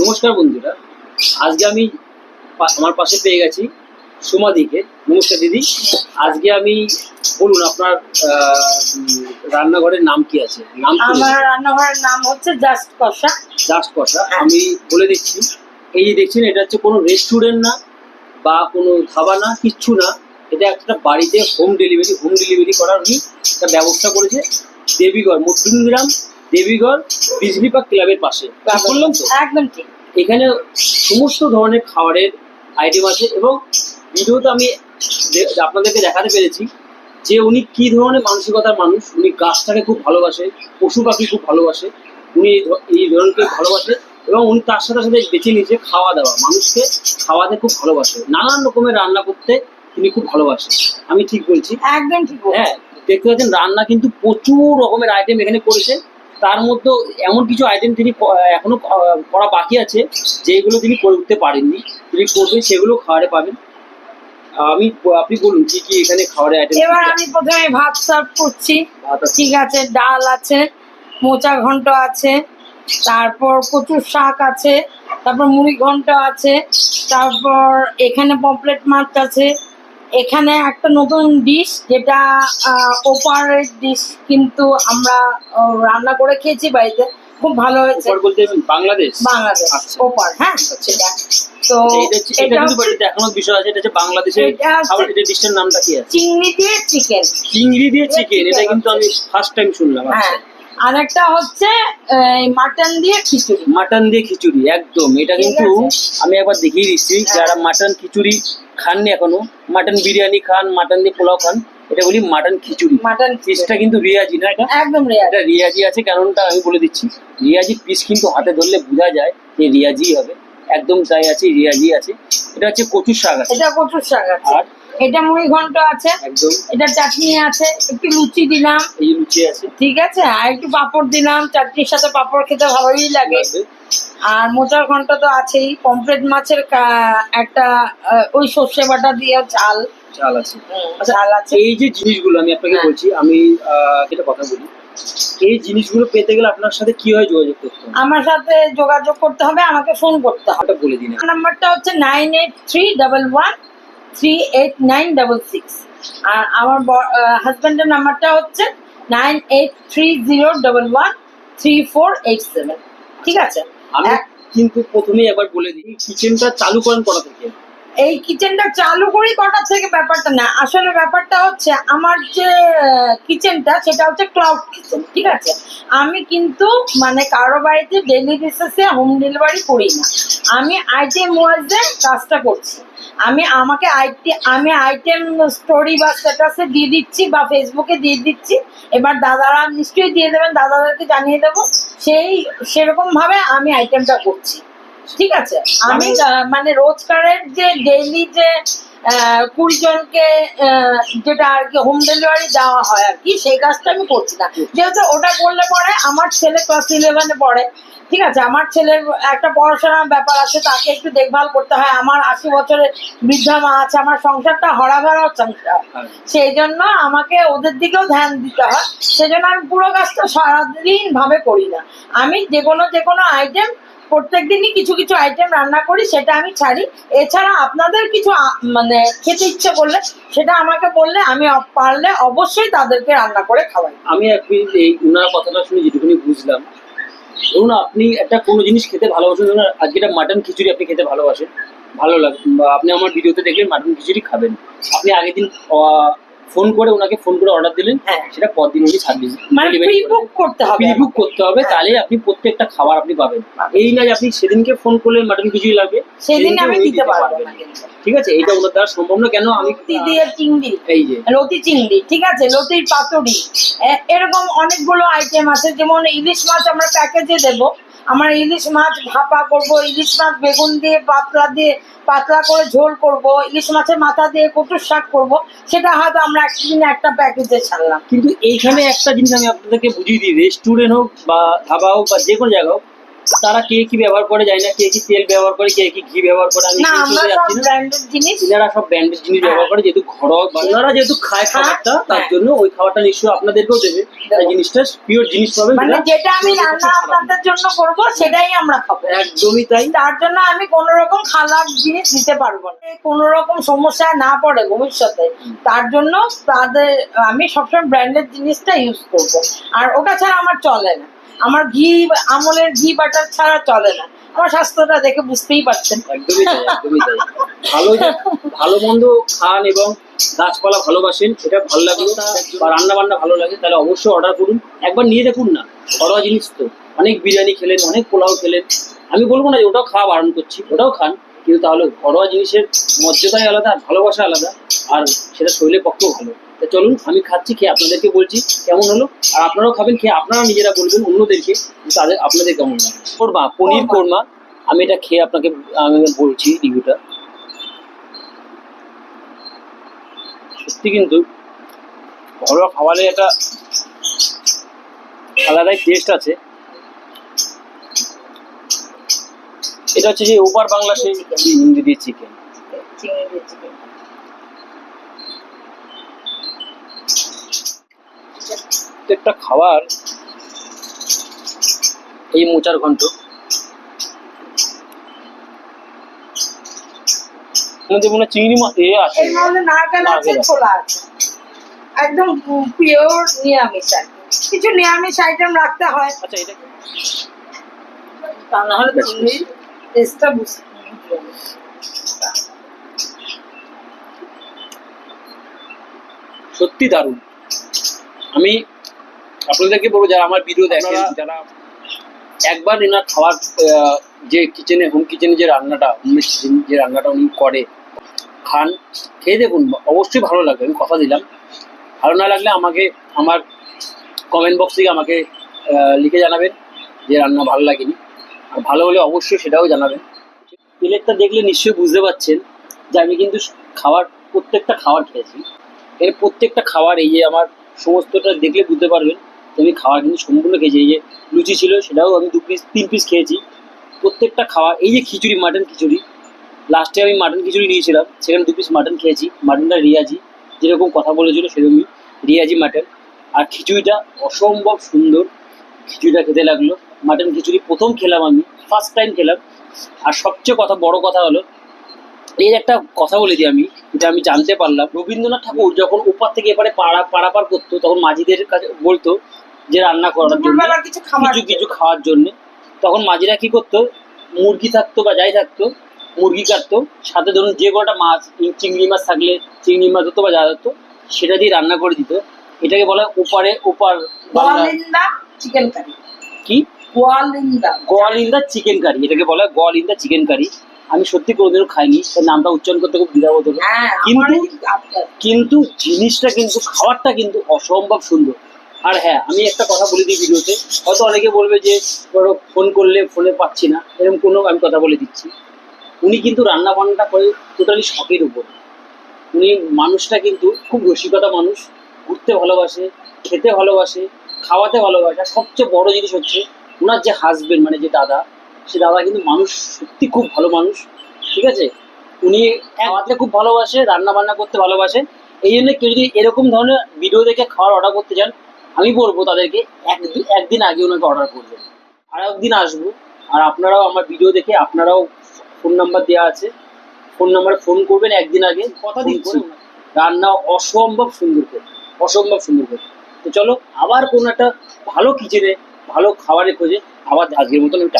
নমস্কার বন্ধুরা। আজকে আমি আমার পাশে পেয়ে গেছি সোমাদিকে নমস্কার দিদি। আজকে আমি বলুন আপনার রান্নাঘরের নাম কি আছে? নাম আমার রান্নাঘরের নাম হচ্ছে জাস্ট কষা। জাস্ট কথা আমি বলে দিচ্ছি এই যে দেখছেন এটা হচ্ছে কোনো রেস্টুরেন্ট না বা কোনো ধাবা না কিচ্ছু না। এটা একটা বাড়িতে হোম ডেলিভারি হোম ডেলিভারি করার উনি একটা ব্যবস্থা করেছে। দেবীগড় মধ্যমগ্রাম দেবীগড় বিজলি পার্ক ক্লাবের পাশে। বললাম তো? একদম ঠিক। এখানে সমস্ত ধরনের খাবারের আইটেম আছে এবং ভিডিওতে আমি আপনাদেরকে দেখাতে পেরেছি যে উনি কি ধরনের মানসিকতার মানুষ উনি গাছটাকে খুব ভালোবাসে পশু পাখি খুব ভালোবাসে উনি এই ধরনকে ভালোবাসে এবং উনি তার সাথে সাথে বেছে নিয়েছে খাওয়া দাওয়া। মানুষকে খাওয়াতে খুব ভালোবাসে। নানান রকমের রান্না করতে তিনি খুব ভালোবাসে। আমি ঠিক বলছি? একদম ঠিক হ্যাঁ দেখতে পাচ্ছেন রান্না কিন্তু প্রচুর রকমের আইটেম এখানে করেছেন। তার মধ্যে এমন কিছু আইটেম তিনি এখনও করা বাকি আছে যেগুলো তিনি করে উঠতে পারেননি। তিনি করবেন সেগুলো খাবারে পাবেন। আমি আপনি বলুন কি কি এখানে খাবারের আইটেম এবার আমি প্রথমে ভাত সার্ভ করছি। ঠিক আছে ডাল আছে মোচা ঘন্ট আছে তারপর কচুর শাক আছে তারপর মুড়ি ঘন্ট আছে তারপর এখানে পপলেট মাছ আছে এখানে একটা নতুন ডিশ যেটা ওপারের ডিশ কিন্তু আমরা রান্না করে খেয়েছি বাড়িতে। খুব ভালো হয়েছে। বলতে বাংলাদেশ? বাংলাদেশ আচ্ছা। ওপার হ্যাঁ সেটা। তো এটা কিন্তু দেখানোর বিষয় আছে এটা হচ্ছে বাংলাদেশের খাবার এটা ডিশের নামটা কি আছে? চিংড়ি দিয়ে চিকেন। চিংড়ি দিয়ে এটা চিকেন এটা কিন্তু আমি ফার্স্ট টাইম শুনলাম হ্যাঁ। আচ্ছা আর একটা হচ্ছে মাটন দিয়ে খিচুড়ি। মাটন দিয়ে খিচুড়ি একদম। এটা কিন্তু আমি একবার দেখিয়ে দিচ্ছি। যারা মাটন খিচুড়ি খাননি এখনও। মাটন বিরিয়ানি খান মাটন দিয়ে পোলাও খান এটা বলি মাটন খিচুড়ি। মাটন পিসটা কিন্তু রিয়াজি না এটা একদম রেয়ার এটা রিয়াজি আছে কারণটা আমি বলে দিচ্ছি। রিয়াজি পিস কিন্তু হাতে ধরলে বোঝা যায় যে রিয়াজি হবে। একদম তাই আছে রিয়াজি আছে। এটা হচ্ছে কচুর শাক আছে। এটা কচুর শাক আছে। আর? এটা মুড়ি ঘন্ট আছে। একদম। এটা চাটনি আছে। একটু লুচি দিলাম। এই লুচি আছে। ঠিক আছে? আর একটু পাঁপড় দিলাম। চাটনির সাথে পাঁপড় খেতে ভালোই লাগে। আর মোচার ঘণ্টা তো আছেই। পমফ্রেট মাছের একটা ওই সর্ষে বাটা দিয়ে ঝাল চাল আছে। ঝাল আছে। এই যে জিনিসগুলো আমি আপনাকে হ্যাঁ। বলছি আমি একটা কথা বলি। এই জিনিসগুলো পেতে গেলে আপনার সাথে কীভাবে যোগাযোগ করতে হবে? আমার সাথে যোগাযোগ করতে হবে আমাকে ফোন করতে হবে। বলে দিন নাম্বারটা হচ্ছে nine eight three double one three eight nine double six. আর আমার হাজব্যান্ডের নাম্বারটা হচ্ছে nine eight three zero double one three four eight seven. ঠিক আছে? আমি কিন্তু প্রথমেই একবার বলে দিই কিচেনটা চালু করেন করা থেকে? এই কিচেনটা চালু করি কটা থেকে ব্যাপারটা না আসলে ব্যাপারটা হচ্ছে আমার যে কিচেনটা সেটা হচ্ছে ক্লাউড কিচেন ঠিক আছে? আমি কিন্তু মানে কারও বাড়িতে ডেলি বেসিসে হোম ডেলিভারি করি না। আমি আইটেম ওয়াইজে কাজটা করছি। আমি আমাকে আইটেম আমি আইটেম স্টোরি বা স্ট্যাটাসে দিয়ে দিচ্ছি বা ফেসবুকে দিয়ে দিচ্ছি এবার দাদারা নিশ্চয়ই দিয়ে দেবেন দাদাদেরকে জানিয়ে দেবো। সেই সেরকম ভাবে আমি আইটেমটা করছি। ঠিক আছে? আমি আহ, মানে রোজকারের যে ডেইলি যে কুড়ি জনকে যেটা আর কি হোম ডেলিভারি দেওয়া হয় আর কি সেই কাজটা আমি করছি না। যেহেতু ওটা করলে পরে আমার ছেলে ক্লাস ইলেভেনে পড়ে ঠিক আছে আমার ছেলের একটা পড়াশোনার ব্যাপার আছে তাকে একটু দেখভাল করতে হয়। আমার আশি বছরের বৃদ্ধা মা আছে আমার সংসারটা হরাভরা সংসার সেই জন্য আমাকে ওদের দিকেও ধ্যান দিতে হয়। সেজন্য আমি পুরো কাজটা সারাদিন ভাবে করি না। আমি যে কোনো যে কোনো আইটেম প্রত্যেক দিনই কিছু কিছু আইটেম রান্না করি সেটা আমি ছাড়ি। এছাড়া আপনাদের কিছু মানে খেতে ইচ্ছে করলে সেটা আমাকে বললে আমি পারলে অবশ্যই তাদেরকে রান্না করে খাওয়াই। আমি এই উনার কথাটা শুনে যেটুকুনি বুঝলাম ধরুন আপনি একটা কোনো জিনিস খেতে ভালোবাসেন, ধরুন আজকে একটা মাটন খিচুড়ি আপনি খেতে ভালোবাসেন, ভালো লাগে আপনি আমার ভিডিওতে দেখলেন মাটন খিচুড়ি খাবেন। আপনি আগের দিন ফোন করে ওনাকে ফোন করে অর্ডার দিলেন হ্যাঁ। সেটা পরদিন উনি সার্ভিস মানে প্রি বুক করতে হবে প্রি বুক করতে হবে হ্যাঁ। তাহলে আপনি প্রত্যেকটা খাবার আপনি পাবেন। এই না যে আপনি সেদিনকে ফোন করলেন মাটন কিছুই লাগবে সেদিন আমি দিতে পারব পারবেন। ঠিক আছে? এইটা ওনার দ্বারা সম্ভব না কেন আমি লতি দিয়ে চিংড়ি। এই যে। লতি চিংড়ি ঠিক আছে? লতির পাতুরি। এরকম অনেকগুলো আইটেম আছে যেমন ইলিশ মাছ আমরা প্যাকেজে দেব। আমার ইলিশ মাছ ভাপা করব, ইলিশ মাছ বেগুন দিয়ে, পাতলা দিয়ে, পাতলা করে ঝোল করব, ইলিশ মাছের মাথা দিয়ে কচুর শাক করব, সেটা হয়তো আমরা একদিনে একটা প্যাকেজে ছাড়লাম। কিন্তু এইখানে একটা জিনিস আমি আপনাদেরকে বুঝিয়ে দিই রেস্টুরেন্ট হোক বা ধাবা হোক বা যে কোনো জায়গা হোক তারা কে কি ব্যবহার করে যায় না কে কি তেল ব্যবহার করে কে কি ঘি ব্যবহার করে আমি না আমরা সব যাচ্ছি না। জিনিস। এনারা সব ব্র্যান্ডেড জিনিস হ্যাঁ। ব্যবহার করে যেহেতু ঘরোয়া ওনারা যেহেতু খায় খাবারটা তার হ্যাঁ। জন্য ওই খাবারটা নিশ্চয়ই আপনাদেরকেও দেবে। তাই জিনিসটা পিওর জিনিস পাবেন মানে যেটা আমি রান্না আপনাদের জন্য করব সেটাই আমরা খাব। একদমই তাই। তার জন্য আমি কোন রকম খারাপ জিনিস দিতে পারব না। কোন রকম সমস্যায় না পড়ে ভবিষ্যতে তার জন্য তাদের আমি সবসময় ব্র্যান্ডেড জিনিসটা ইউজ করব। আর ওটা ছাড়া আমার চলে না। আমার ঘি, আমলের ঘি বাটার ছাড়া চলে না। আমার স্বাস্থ্যটা দেখে বুঝতেই পারছেন। ভালো ভালো মন্দ খান এবং গাছপালা ভালোবাসেন এটা ভালো লাগল। বা রান্না বান্না ভালো লাগে, তাহলে অবশ্যই অর্ডার করুন। একবার নিয়ে দেখুন না, ঘরোয়া জিনিস তো। অনেক বিরিয়ানি খেলেন, অনেক পোলাও খেলেন। আমি বলব না যে ওটাও খাওয়া বারণ করছি, ওটাও খান। কিন্তু তাহলে ঘরোয়া জিনিসের মর্যাদাই আলাদা আর ভালোবাসা আলাদা আর সেটা শরীরের পক্ষেও ভালো। তা চলুন আমি খাচ্ছি খেয়ে আপনাদেরকে বলছি কেমন হলো আর আপনারাও খাবেন খেয়ে আপনারা নিজেরা বলবেন অন্যদেরকে তাদের আপনাদের কেমন লাগে। কোরমা পনির কোরমা। আমি এটা খেয়ে আপনাকে আমি বলছি রিভিউটা। সত্যি কিন্তু ঘরোয়া খাবারের একটা আলাদাই টেস্ট আছে। এটা হচ্ছে ওপার বাংলা সেই হিন্দি দিয়ে চিকেন। চিংড়ি দিয়ে chicken। প্রত্যেকটা খাবার এই মোচার ঘন্ট। মনে চিংড়ি মাছ এ আছে। নারকেল আছে। ছোলা একদম পিওর নিরামিষ আর কিছু নিরামিষ আইটেম রাখতে হয়। আচ্ছা এটা তা না হলে টেস্টটা বুঝতে সত্যি দারুণ। আমি আপনাদেরকে বলব যারা আমার ভিডিও দেখেন যারা একবার এনার খাবার আহ, যে কিচেনে হোম কিচেনে যে রান্নাটা হোম কিচেন যে রান্নাটা উনি করে খান খেয়ে দেখুন অবশ্যই ভালো লাগবে আমি কথা দিলাম। ভালো না লাগলে আমাকে আমার কমেন্ট বক্স থেকে আমাকে আহ, লিখে জানাবেন যে রান্না ভালো লাগেনি। ভালো হলে অবশ্যই সেটাও জানাবেন। প্লেটটা দেখলে নিশ্চয়ই বুঝতে পারছেন যে আমি কিন্তু খাবার প্রত্যেকটা খাবার খেয়েছি। এর প্রত্যেকটা খাবার এই যে আমার সমস্তটা দেখলে বুঝতে পারবেন যে আমি খাবার কিন্তু সম্পূর্ণ খেয়েছি। এই যে লুচি ছিল, সেটাও আমি দু পিস তিন পিস খেয়েছি। প্রত্যেকটা খাবার এই যে খিচুড়ি মাটন খিচুড়ি লাস্টে আমি মাটন খিচুড়ি নিয়েছিলাম, সেখানে দু পিস মাটন খেয়েছি। মাটনটা রিয়াজি, যেরকম কথা বলেছিল সেরকমই রিয়াজি মাটন আর খিচুড়িটা অসম্ভব সুন্দর, খিচুড়িটা খেতে লাগল। মাটন খিচুড়ি প্রথম খেলাম আমি ফার্স্ট টাইম খেলাম। আর সবচেয়ে কথা বড় কথা হলো এর একটা কথা বলে দিই আমি এটা আমি জানতে পারলাম। রবীন্দ্রনাথ ঠাকুর যখন ওপার থেকে এপারে পাড়া পারাপার করতো তখন মাঝিদের কাছে বলতো যে রান্না করার জন্য কিছু কিছু খাওয়ার জন্য। তখন মাঝিরা কি করতো মুরগি থাকতো বা যাই থাকতো মুরগি কাটতো। সাথে ধরুন যে কোনোটা মাছ চিংড়ি মাছ থাকলে চিংড়ি মাছ হতো বা যা হতো সেটা দিয়ে রান্না করে দিত। এটাকে বলা ওপারে ওপার চিকেন কারি। কি? গোয়ালিন্দা। গোয়ালিন্দা চিকেন কারি এটাকে বলা হয় গোয়ালিন্দা চিকেন কারি আমি সত্যি কোনোদিনও খাইনি তার নামটা উচ্চারণ করতে খুব দ্বিধাবোধ হলো। হ্যাঁ কিন্তু-। কিন্তু জিনিসটা কিন্তু খাবারটা কিন্তু অসম্ভব সুন্দর। আর হ্যাঁ আমি একটা কথা বলে দিই ভিডিওতে। হয়তো অনেকে বলবে যে ধরো ফোন করলে ফোনে পাচ্ছি না এরকম কোনো আমি কথা বলে দিচ্ছি। উনি কিন্তু রান্না বান্নাটা করে টোটালি শখের উপর। উনি মানুষটা কিন্তু খুব রসিকতা মানুষ। ঘুরতে ভালোবাসে খেতে ভালোবাসে খাওয়াতে ভালোবাসে। সবচেয়ে বড় জিনিস হচ্ছে ওনার যে হাজবেন্ড মানে যে দাদা সে দাদা কিন্তু মানুষ সত্যি খুব ভালো মানুষ ঠিক আছে? উনি খাওয়াতে খুব ভালোবাসে রান্না বান্না করতে ভালোবাসে। এই জন্য কেউ যদি এরকম ধরনের ভিডিও দেখে খাওয়ার অর্ডার করতে চান আমি বলব তাদেরকে একদিন একদিন আগে ওনাকে অর্ডার করবেন আর একদিন আসব। আর আপনারাও আমার ভিডিও দেখে আপনারাও ফোন নাম্বার দেওয়া আছে। ফোন নাম্বারে ফোন করবেন একদিন আগে কথা দিচ্ছি। রান্না অসম্ভব সুন্দর করে অসম্ভব সুন্দর করে। তো চলো আবার কোনো একটা ভালো কিচেনে ভালো খাবারের খোঁজে আবার আজকের মতন আমি